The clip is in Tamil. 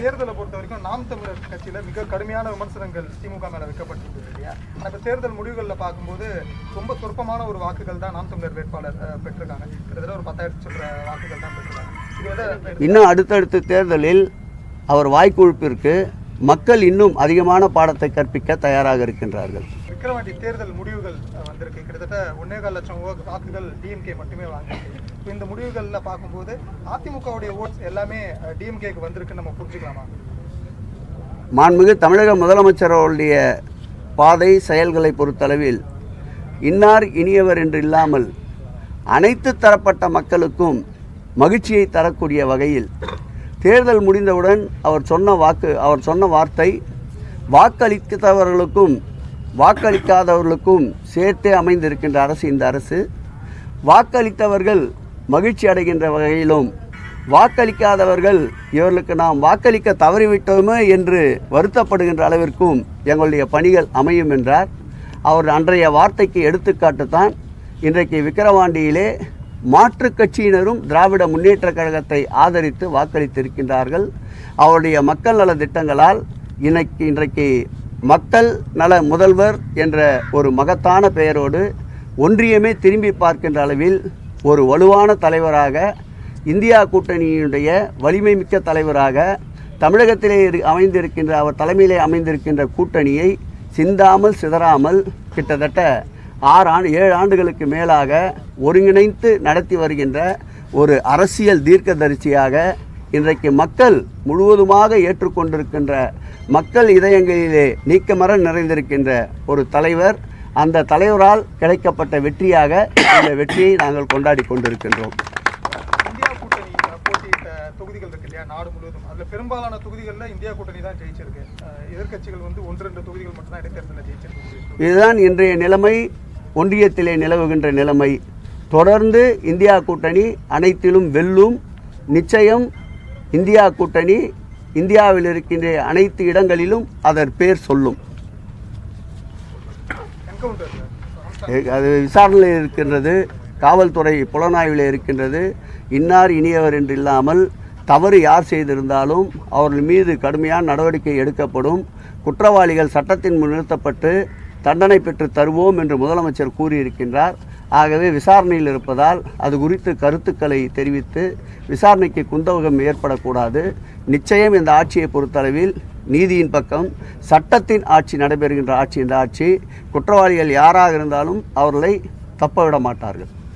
தேர்தலை பொறுத்த வரைக்கும் நாம் தமிழர் கட்சியில மிக கடுமையான விமர்சனங்கள் திமுக மேல வைக்கப்பட்டிருந்தது இல்லையா? ஆனா இப்ப தேர்தல் முடிவுகள்ல பார்க்கும்போது ரொம்ப சொற்பமான ஒரு வாக்குகள் தான் நாம் தமிழர் வேட்பாளர் பெற்றிருக்காங்க. கிட்டத்தட்ட ஒரு பத்தாயிரத்து சொல்ற வாக்குகள் தான் பெற்றிருக்காங்க. இன்னும் அடுத்தடுத்த தேர்தலில் அவர் வாய்க்குழுப்பிற்கு மக்கள் இன்னும் அதிகமான பாடத்தை கற்பிக்க தயாராக இருக்கின்றார்கள். விக்கிரவாண்டி தேர்தல் முடிவுகள் வந்திருக்கு. கிட்டத்தட்ட ஒன்னே கால் லட்சம் ஓ- வாக்குகள் டிஎம்கே மட்டுமே வாங்கியிருக்கு. இந்த முடிவுகள்ல பார்க்கும்போது அதிமுகவுடைய ஓட்ஸ் எல்லாமே டிஎம்கேக்கு வந்திருக்குன்னு நம்ம புரிஞ்சுக்கலாமா? மாண்புமிகு தமிழக முதலமைச்சர் அவருடைய பாதை செயல்களை பொறுத்தளவில் இன்னார் இனியவர் என்று இல்லாமல் அனைத்து தரப்பட்ட மக்களுக்கும் மகிழ்ச்சியை தரக்கூடிய வகையில் தேர்தல் முடிந்தவுடன் அவர் சொன்ன வாக்கு அவர் சொன்ன வார்த்தை வாக்களித்தவர்களுக்கும் வாக்களிக்காதவர்களுக்கும் சேர்த்தே அமைந்திருக்கின்ற அரசு இந்த அரசு. வாக்களித்தவர்கள் மகிழ்ச்சி அடைகின்ற வகையிலும் வாக்களிக்காதவர்கள் இவர்களுக்கு நாம் வாக்களிக்க தவறிவிட்டோமே என்று வருத்தப்படுகின்ற அளவிற்கும் எங்களுடைய பணிகள் அமையும் என்றார். அவர் அன்றைய வார்த்தைக்கு எடுத்துக்காட்டு தான் இன்றைக்கு விக்கிரவாண்டியிலே மாற்றுக் கட்சியினரும் திராவிட முன்னேற்ற கழகத்தை ஆதரித்து வாக்களித்திருக்கின்றார்கள். அவருடைய மக்கள் நல திட்டங்களால் இன்னைக்கு இன்றைக்கு மக்கள் நல முதல்வர் என்ற ஒரு மகத்தான பெயரோடு ஒன்றியமே திரும்பி பார்க்கின்ற அளவில் ஒரு வலுவான தலைவராக இந்தியா கூட்டணியினுடைய வலிமை மிக்க தலைவராக தமிழகத்திலே அமைந்திருக்கின்ற அவர் தலைமையிலே அமைந்திருக்கின்ற கூட்டணியை சிந்தாமல் சிதறாமல் கிட்டத்தட்ட ஆறு ஆண்டு ஏழு ஆண்டுகளுக்கு மேலாக ஒருங்கிணைத்து நடத்தி வருகின்ற ஒரு அரசியல் தீர்க்கதரிசியாக இன்றைக்கு மக்கள் முழுவதுமாக ஏற்றுக்கொண்டிருக்கின்ற மக்கள் இதயங்களிலே நீக்கமர நிறைந்திருக்கின்ற ஒரு தலைவர் அந்த தலைவரால் கிடைக்கப்பட்ட வெற்றியாக இந்த வெற்றியை நாங்கள் கொண்டாடி கொண்டிருக்கின்றோம். தொகுதிகள் இருக்கு இல்லையா? நாடு முழுவதும். அதுல பெரும்பாலான தொகுதிகள்ல இந்தியா கூட்டணி தான் ஜெயிச்சிருக்கு. அஹ், எதிர்க்கட்சிகள் வந்து ஒன்று ரெண்டு தொகுதிகள் மட்டும்தான் இடைத்தேர்தலில் ஜெயிச்சிருக்கு இதுதான் இன்றைய நிலைமை ஒன்றியத்திலே நிலவுகின்ற நிலைமை. தொடர்ந்து இந்தியா கூட்டணி அனைத்திலும் வெல்லும் நிச்சயம் இந்தியா கூட்டணி இந்தியாவில் இருக்கின்ற அனைத்து இடங்களிலும் அதன் பேர் சொல்லும். அது விசாரணையில் இருக்கின்றது காவல்துறை புலனாய்வில் இருக்கின்றது. இன்னார் இனியவர் என்று இல்லாமல் தவறு யார் செய்திருந்தாலும் அவர்கள் மீது கடுமையான நடவடிக்கை எடுக்கப்படும். குற்றவாளிகள் சட்டத்தின் முன் நிறுத்தப்பட்டு தண்டனை பெற்று தருவோம் என்று முதலமைச்சர் கூறியிருக்கின்றார். ஆகவே விசாரணையில் இருப்பதால் அது குறித்து கருத்துக்களை தெரிவித்து விசாரணைக்கு குந்தவகம் ஏற்படக்கூடாது. நிச்சயம் இந்த ஆட்சியை பொறுத்தளவில் நீதியின் பக்கம் சட்டத்தின் ஆட்சி நடைபெறுகின்ற ஆட்சி இந்த ஆட்சி குற்றவாளிகள் யாராக இருந்தாலும் அவர்களை தப்ப விட மாட்டார்கள்.